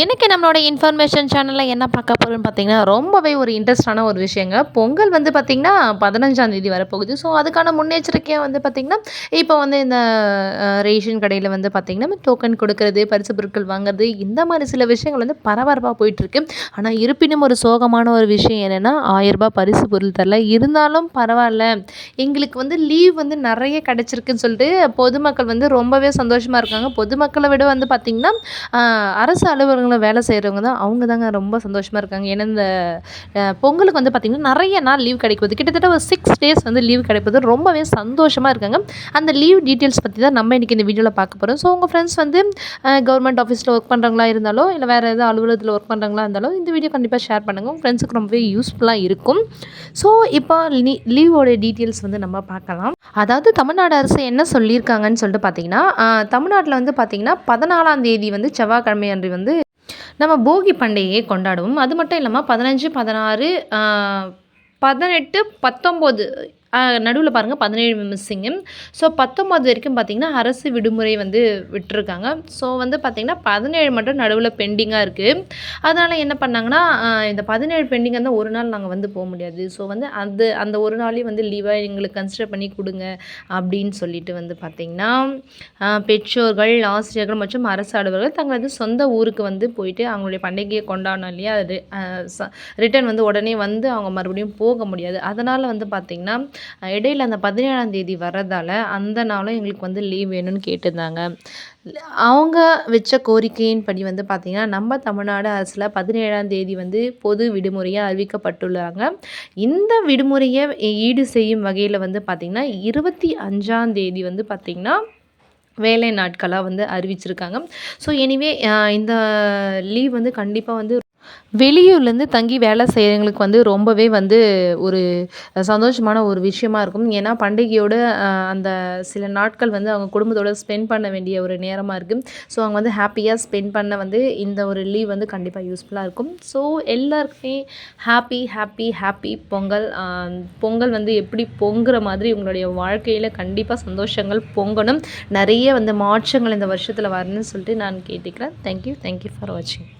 எனக்கு நம்மளோட இன்ஃபர்மேஷன் சேனலில் என்ன பார்க்க போகிறோன்னு பார்த்தீங்கன்னா ரொம்பவே ஒரு இன்ட்ரெஸ்டான ஒரு விஷயங்க. பொங்கல் வந்து பார்த்திங்கன்னா பதினஞ்சாம் தேதி வரப்போகுது. ஸோ அதுக்கான முன்னெச்சரிக்கையாக வந்து பார்த்திங்கன்னா இப்போ வந்து இந்த ரேஷன் கடையில் வந்து பார்த்திங்கன்னா டோக்கன் கொடுக்கறது பரிசு பொருட்கள் வாங்குறது இந்த மாதிரி சில விஷயங்கள் வந்து பரபரப்பாக போயிட்டுருக்கு. ஆனால் இருப்பினும் ஒரு சோகமான ஒரு விஷயம் என்னென்னா ஆயிரரூபா பரிசு பொருள் தரல. இருந்தாலும் பரவாயில்ல. எங்களுக்கு வந்து லீவ் வந்து நிறைய கிடச்சிருக்குன்னு சொல்லிட்டு பொதுமக்கள் வந்து ரொம்பவே சந்தோஷமாக இருக்காங்க. பொதுமக்களை விட வந்து பார்த்திங்கன்னா அரசு அலுவலகம் அலுவலகங்களில் வேலை செய்கிறவங்க தான் அவங்க தாங்க ரொம்ப சந்தோஷமாக இருக்காங்க. ஏன்னா இந்த பொங்கலுக்கு வந்து பார்த்திங்கன்னா நிறைய நாள் லீவ் கிடைக்குது கிட்டத்தட்ட ஒரு சிக்ஸ் டேஸ் வந்து லீவ் கிடைப்பது ரொம்பவே சந்தோஷமாக இருக்காங்க. அந்த லீவ் டீட்டெயில்ஸ் பற்றி தான் நம்ம இன்றைக்கி இந்த வீடியோவில் பார்க்க போகிறோம் ஸோ உங்கள் ஃப்ரெண்ட்ஸ் வந்து கவர்மெண்ட் ஆஃபீஸில் ஒர்க் பண்ணுறவங்களா இருந்தாலும் இல்லை வேறு எதாவது அலுவலகத்தில் ஒர்க் பண்ணுறவங்களா இருந்தாலும் இந்த வீடியோ கண்டிப்பாக ஷேர் பண்ணுங்கள் உங்கள் ஃப்ரெண்ட்ஸுக்கு ரொம்பவே யூஸ்ஃபுல்லாக இருக்கும். ஸோ இப்போ லீ லீவோட டீட்டெயில்ஸ் வந்து நம்ம பார்க்கலாம். அதாவது தமிழ்நாடு அரசு என்ன சொல்லியிருக்காங்கன்னு சொல்லிட்டு பார்த்தீங்கன்னா தமிழ்நாட்டில் வந்து பார்த்திங்கன்னா பதினாலாம் தேதி வந்து செவ்வாய்க்கிழமை அன்று வந்து நம்ம போகி பண்டிகையை கொண்டாடுவோம். அது மட்டும் இல்லாமல் பதினஞ்சு பதினாறு பதினெட்டு பத்தொம்போது நடுவில் பாருங்கள் பதினேழு மிஸ்ஸிங்கு ஸோ பத்தொம்பது வரைக்கும் பார்த்திங்கன்னா அரசு விடுமுறை வந்து விட்டுருக்காங்க. ஸோ வந்து பார்த்திங்கன்னா பதினேழு மட்டும் நடுவில் பெண்டிங்காக இருக்குது அதனால் என்ன பண்ணாங்கன்னா இந்த பதினேழு பெண்டிங் வந்து ஒரு நாள் நாங்கள் வந்து போக முடியாது. ஸோ வந்து அது அந்த ஒரு நாளையும் வந்து லீவாக எங்களுக்கு கன்சிடர் பண்ணி கொடுங்க அப்படின்னு சொல்லிட்டு வந்து பார்த்திங்கன்னா பெற்றோர்கள் ஆசிரியர்கள் மற்றும் அரசு அலுவலர்கள் தங்களது சொந்த ஊருக்கு வந்து போயிட்டு அவங்களுடைய பண்டிகையை கொண்டாடணும் இல்லையா அது ரிட்டர்ன் வந்து உடனே வந்து அவங்க மறுபடியும் போக முடியாது. அதனால் வந்து பார்த்திங்கன்னா இடையில அந்த பதினேழாம் தேதி வர்றதால அந்த நாளும் எங்களுக்கு வந்து லீவ் வேணும்னு கேட்டிருந்தாங்க. அவங்க வச்ச கோரிக்கையின் படி வந்து பார்த்திங்கன்னா நம்ம தமிழ்நாடு அரசில் பதினேழாம் தேதி வந்து பொது விடுமுறையாக அறிவிக்கப்பட்டுள்ளாங்க. இந்த விடுமுறையை ஈடு செய்யும் வகையில் வந்து பார்த்திங்கன்னா இருபத்தி அஞ்சாம் தேதி வந்து பார்த்திங்கன்னா வேலை நாட்களாக வந்து அறிவிச்சிருக்காங்க. ஸோ எனிவே இந்த லீவ் வந்து கண்டிப்பாக வந்து வெளியூர்லேருந்து தங்கி வேலை செய்கிறவங்களுக்கு வந்து ரொம்பவே வந்து ஒரு சந்தோஷமான ஒரு விஷயமா இருக்கும். ஏன்னா பண்டிகையோட அந்த சில நாட்கள் வந்து அவங்க குடும்பத்தோடு ஸ்பெண்ட் பண்ண வேண்டிய ஒரு நேரமாக இருக்குது ஸோ அவங்க வந்து ஹாப்பியாக ஸ்பெண்ட் பண்ண வந்து இந்த ஒரு லீவ் வந்து கண்டிப்பாக யூஸ்ஃபுல்லாக இருக்கும். ஸோ எல்லாருக்குமே happy happy happy Pongal Pongal வந்து எப்படி பொங்குற மாதிரி உங்களுடைய வாழ்க்கையில் கண்டிப்பாக சந்தோஷங்கள் பொங்கணும். நிறைய வந்து மாற்றங்கள் இந்த வருஷத்தில் வரணும்னு சொல்லிட்டு நான் கேட்டுக்கிறேன். தேங்க்யூ தேங்க்யூ ஃபார் வாட்சிங்